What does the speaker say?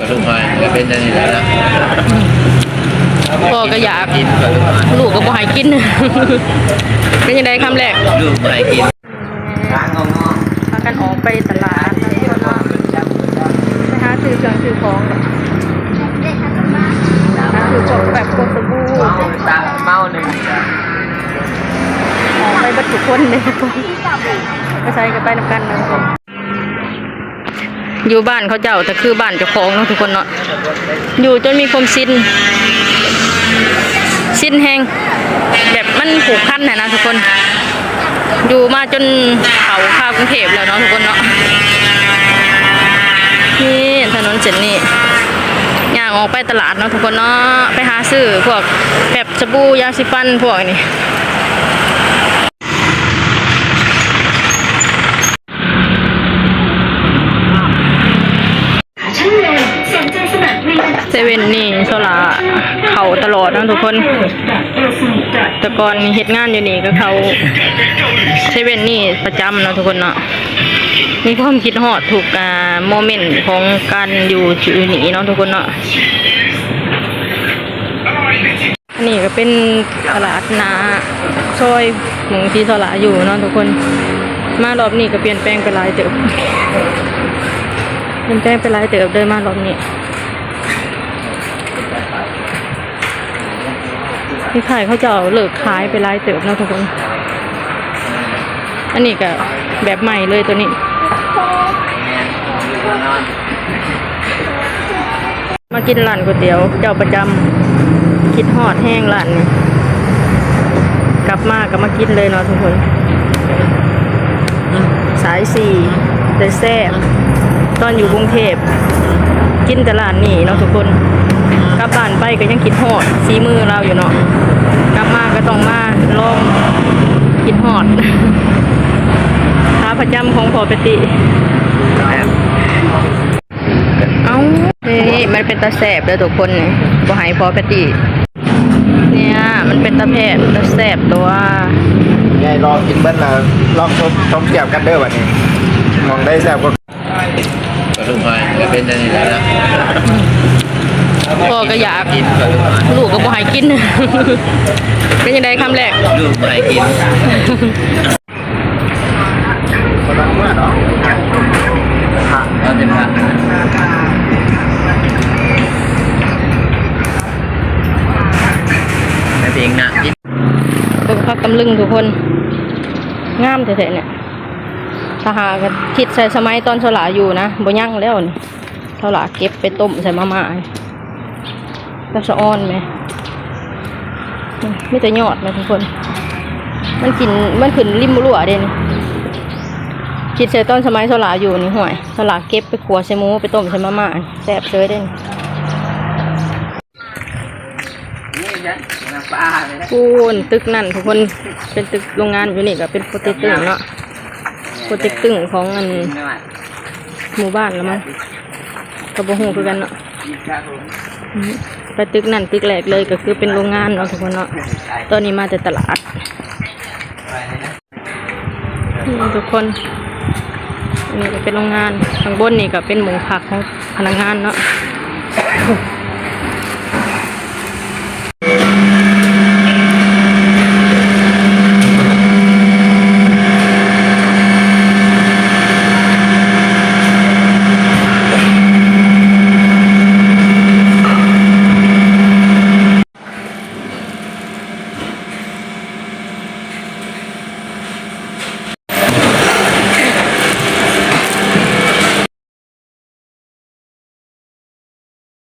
กระดูกหอยก็เป็นอันนี้แล้วนะพ่อก็อยากกินกระดูกหอยลูกก็บ่ให้กิน เป็นยังไงคำแรกลูกไม่กินพากันออกไปตลาดไปหาซื้อเครื่องซื้อของหาซื้อของแบบพวกสบู่ตาเมาหนึ่งออกไปบัดทุกคนเลยไปใช้กันไปนำกันนะทุกคน อยู่บ้านเขาเจ้าแต่คือบ้านเจ้าของเนาะทุกคนเนาะอยู่จนมีความสิ้นสิ้นแห้งแบบมันผูกพันนะนะทุกคน อยู่มาจนเขาข้าวกรุงเทพแล้วเนาะทุกคนเนาะนี่ถนนเส้นนี้ย่างออกไปตลาดเนาะทุกคนเนาะไปหาซื้อพวกแบบสบู่ยาสีฟันพวกนี้ เซเว่นนี่โซลาเขาตลอดนะทุกคน แต่ก่อนเฮ็ดงานอยู่นี่ก็เขาเซเว่นนี่ประจำนะทุกคนเนาะมีความคิดฮอดถูกอ่าโมเมนต์ของการอยู่จุดนี้เนาะทุกคนเนาะนนี่ก็เป็นตลาดนาซอยหมองที่สลาอยู่เนาะทุกคน มารอบนี้ก็เปลี่ยนแปลงไปหลายเติบเปลี่ยนแปลงไปหลายเติบเดินมารอบนี้ ที่ขายเขาจะเอาเลิกขายไปไล่เติบนะทุกคน อันนี้ก็แบบใหม่เลยตัวนี้ มากินร้านก๋วยเตี๋ยวเจ้าประจำคิดฮอดแห้งร้านนี่กลับมาก็มากินเลยเนาะทุกคน สายสี่แต่แซ่บตอนอยู่กรุงเทพกินแต่ร้านนี่เนาะทุกคน กลับบ้านไปก็ยังคิดฮอดฝีมือเราอยู่เนาะกลับมาก็ต้องมาลองคิดฮอดขาประจำของพอปติเอ้านี่มันเป็นตาแสบเลยทุกคนนี่บ่ให้พอปติเนี่ยมันเป็นตาแผบตาแสบตัวยายรอกินเบิ้ลแล้วลองชมชมเกี่ยวกันเด้อวันนี้มองได้แซ่บก็กระดูกหอยก็เป็นอันนี้แล้วนะ พ่อก็อยากกินกระดูกหอยลูกก็บ่ให้กิน เป็นยังไงคำแรกลูกไม่กินคนละเมื่อเนาะเราจะพักแต่เพียงนะกินเบิ่งพักตำลึงทุกคน งามแท้ๆเนี่ยถ้าหากคิดใส่สมัยตอนสลาอยู่นะบ่ยั่งแล้วนี่สลาเก็บไปต้มใส่มาม่านี่ ตะสะอ้อนไหมไม่แต่ยอดนะทุกคน มันกินมันขึ้นริมรั่วเด่นคิดใส่ตอนสมัยสลาอยู่นี่ห่วยสลาเก็บไปขัวใส่หมูไปต้มใส่มาม่านี่แซ่บเชยเด่นปูนตึกนั่นทุกคนเป็นตึกโรงงานอยู่นี่ก็เป็นโปรเจกต์ตึงเนาะโปรเจกต์ตึงของอันหมู่บ้านแล้วมั้งกับบ่ฮู้คือกันเนาะอืม ไปตึกนั่นตึกแรกเลยก็คือเป็นโรงงานเนาะทุกคนเนาะตอนนี้มาแต่ตลาดทุกคนนี่เป็นโรงงานข้างบนนี่ก็เป็นหมูผักของพนักงานเนาะ